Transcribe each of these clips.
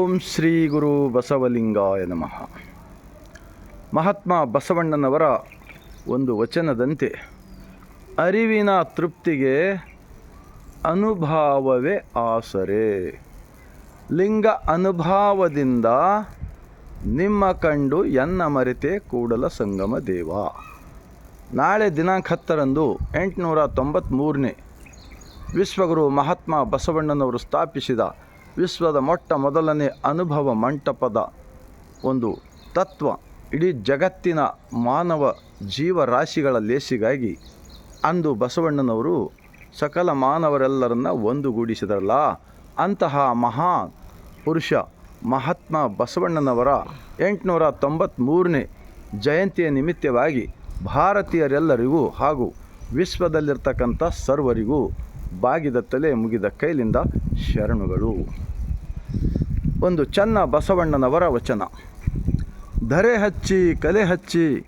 ಓಂ ಶ್ರೀ ಗುರು ಬಸವಲಿಂಗಾಯ ನಮಃ. ಮಹಾತ್ಮ ಬಸವಣ್ಣನವರ ಒಂದು ವಚನದಂತೆ, ಅರಿವಿನ ತೃಪ್ತಿಗೆ ಅನುಭಾವವೇ ಆಸರೆ. ಲಿಂಗ ಅನುಭಾವದಿಂದ ನಿಮ್ಮ ಕಂಡು ಎನ್ನ ಮರೆತೆ ಕೂಡಲ ಸಂಗಮ ದೇವ. ನಾಳೆ ದಿನಾಂಕ ಹತ್ತರಂದು ಎಂಟುನೂರ ತೊಂಬತ್ತ್ಮೂರನೇ ವಿಶ್ವಗುರು ಮಹಾತ್ಮ ಬಸವಣ್ಣನವರು ಸ್ಥಾಪಿಸಿದ ವಿಶ್ವದ ಮೊಟ್ಟ ಮೊದಲನೇ ಅನುಭವ ಮಂಟಪದ ಒಂದು ತತ್ವ ಇಡೀ ಜಗತ್ತಿನ ಮಾನವ ಜೀವರಾಶಿಗಳ ಲೇಸಿಗಾಗಿ ಅಂದು ಬಸವಣ್ಣನವರು ಸಕಲ ಮಾನವರೆಲ್ಲರನ್ನ ಒಂದುಗೂಡಿಸಿದರಲ್ಲ, ಅಂತಹ ಮಹಾ ಪುರುಷ ಮಹಾತ್ಮ ಬಸವಣ್ಣನವರ ಎಂಟುನೂರ ತೊಂಬತ್ತ್ಮೂರನೇ ಜಯಂತಿಯ ನಿಮಿತ್ತವಾಗಿ ಭಾರತೀಯರೆಲ್ಲರಿಗೂ ಹಾಗೂ ವಿಶ್ವದಲ್ಲಿರ್ತಕ್ಕಂಥ ಸರ್ವರಿಗೂ ಬಾಗಿದ ತಲೆ ಮುಗಿದ ಕೈಲಿಂದ ಶರಣುಗಳು. ಒಂದು ಚನ್ನ ಬಸವಣ್ಣನವರ ವಚನ. ಧರೆ ಹಚ್ಚಿ, ಕಲೆ ಹಚ್ಚಿ,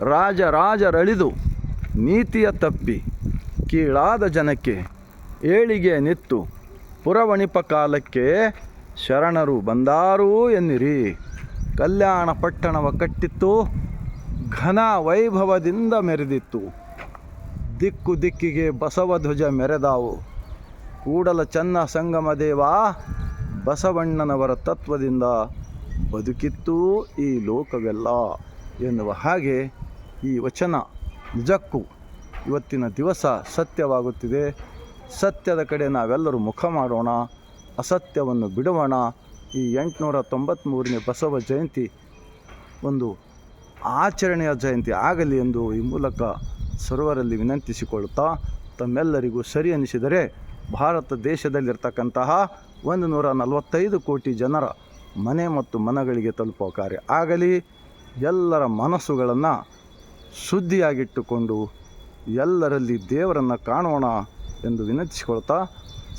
ರಾಜ ರಾಜರಳಿದು, ನೀತಿಯ ತಪ್ಪಿ, ಕೀಳಾದ ಜನಕ್ಕೆ ಏಳಿಗೆ ನಿತ್ತು, ಪುರವಣಿಪ ಕಾಲಕ್ಕೆ ಶರಣರು ಬಂದಾರೂ ಎನ್ನಿರಿ. ಕಲ್ಯಾಣ ಪಟ್ಟಣವ ಕಟ್ಟಿತ್ತು, ಘನ ವೈಭವದಿಂದ ಮೆರೆದಿತ್ತು. ದಿಕ್ಕು ದಿಕ್ಕಿಗೆ ಬಸವಧ್ವಜ ಮೆರೆದಾವು. ಕೂಡಲ ಚನ್ನ ಸಂಗಮ ದೇವ ಬಸವಣ್ಣನವರ ತತ್ವದಿಂದ ಬದುಕಿತ್ತು ಈ ಲೋಕವೆಲ್ಲ ಎನ್ನುವ ಹಾಗೆ ಈ ವಚನ ನಿಜಕ್ಕೂ ಇವತ್ತಿನ ದಿವಸ ಸತ್ಯವಾಗುತ್ತಿದೆ. ಸತ್ಯದ ಕಡೆ ನಾವೆಲ್ಲರೂ ಮುಖ ಮಾಡೋಣ, ಅಸತ್ಯವನ್ನು ಬಿಡೋಣ ಈ ಎಂಟುನೂರ ತೊಂಬತ್ತ್ಮೂರನೇ ಬಸವ ಜಯಂತಿ ಒಂದು ಆಚರಣೆಯ ಜಯಂತಿ ಆಗಲಿ ಎಂದು ಈ ಮೂಲಕ ಸರ್ವರಲ್ಲಿ ವಿನಂತಿಸಿಕೊಳ್ಳುತ್ತಾ ತಮ್ಮೆಲ್ಲರಿಗೂ ಸರಿ ಅನಿಸಿದರೆ ಭಾರತ ದೇಶದಲ್ಲಿರ್ತಕ್ಕಂತಹ ಒಂದು ನೂರ ನಲವತ್ತೈದು ಕೋಟಿ ಜನರ ಮನೆ ಮತ್ತು ಮನಗಳಿಗೆ ತಲುಪುವ ಕಾರ್ಯ ಆಗಲಿ, ಎಲ್ಲರ ಮನಸ್ಸುಗಳನ್ನು ಶುದ್ಧಿಯಾಗಿಟ್ಟುಕೊಂಡು ಎಲ್ಲರಲ್ಲಿ ದೇವರನ್ನು ಕಾಣೋಣ ಎಂದು ವಿನಂತಿಸಿಕೊಳ್ತಾ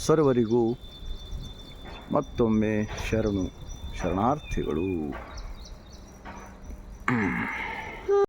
ಸರ್ವರಿಗೂ ಮತ್ತೊಮ್ಮೆ ಶರಣು ಶರಣಾರ್ಥಿಗಳು.